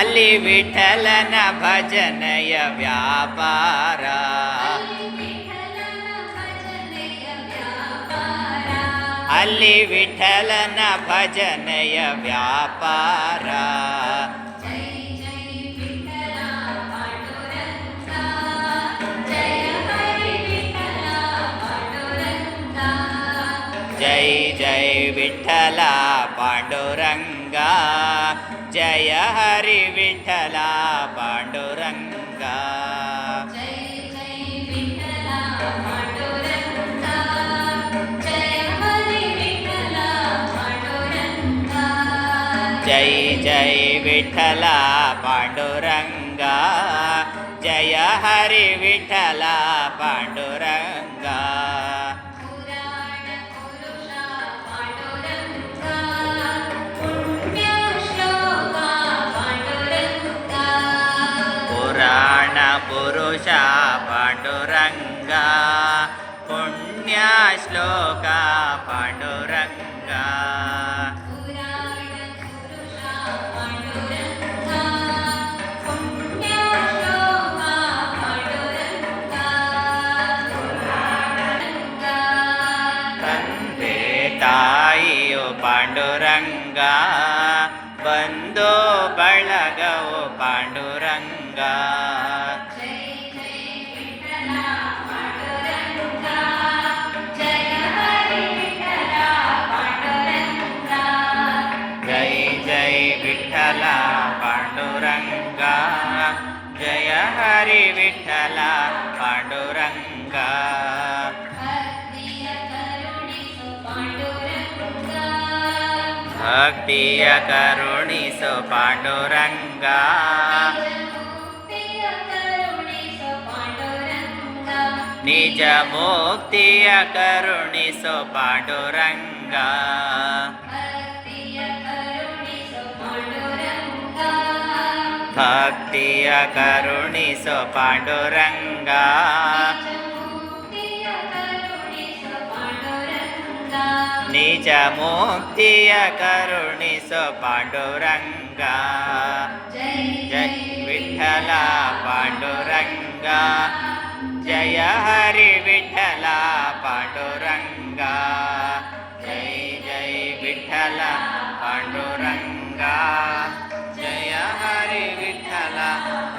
ಅಲ್ಲಿ ವಿಠಲನ ಭಜನೆಯ ವ್ಯಾಪಾರ ಅಲ್ಲಿ ವಿಠಲನ ಭಜನೆಯ ವ್ಯಾಪಾರ ಜೈ ಜೈ ವಿಠಲ ಪಾಂಡುರಂಗ ಜಯ హరి విఠల పాండురంగ. జై జై విఠల పాండురంగ. జయ హరి విఠల పాండురంగ. ಪುರಾಣ ಪುರುಷ ಪಾಂಡುರಂಗ ಪುಣ್ಯ ಶ್ಲೋಕ ಪಾಂಡುರಂಗ ತಂದೆ ತಾಯಿಯು ಪಾಂಡುರಂಗ ಬಂದು ಬಳಗವು ಪಾಂಡುರಂಗ ಪಾಂಡುರಂಗ. ಭಕ್ತಿಯ ಕರುಣಿಸು ಪಾಂಡುರಂಗ. ನಿಜ ಮುಕ್ತಿಯ ಕರುಣಿಸು ಪಾಂಡುರಂಗ. ಭಕ್ತಿಯ ಕರುಣಿಸು ಪಾಂಡುರಂಗ ನಿಜ ಮುಕ್ತಿಯ ಕರುಣಿಸು ಪಾಂಡುರಂಗ ಜಯ ವಿಠಲ ಪಾಂಡುರಂಗ ಜಯ ಹರಿ ವಿಠಲ ಪಾಂಡುರಂಗ ಜೈ ಜೈ ವಿಠಲ Hola.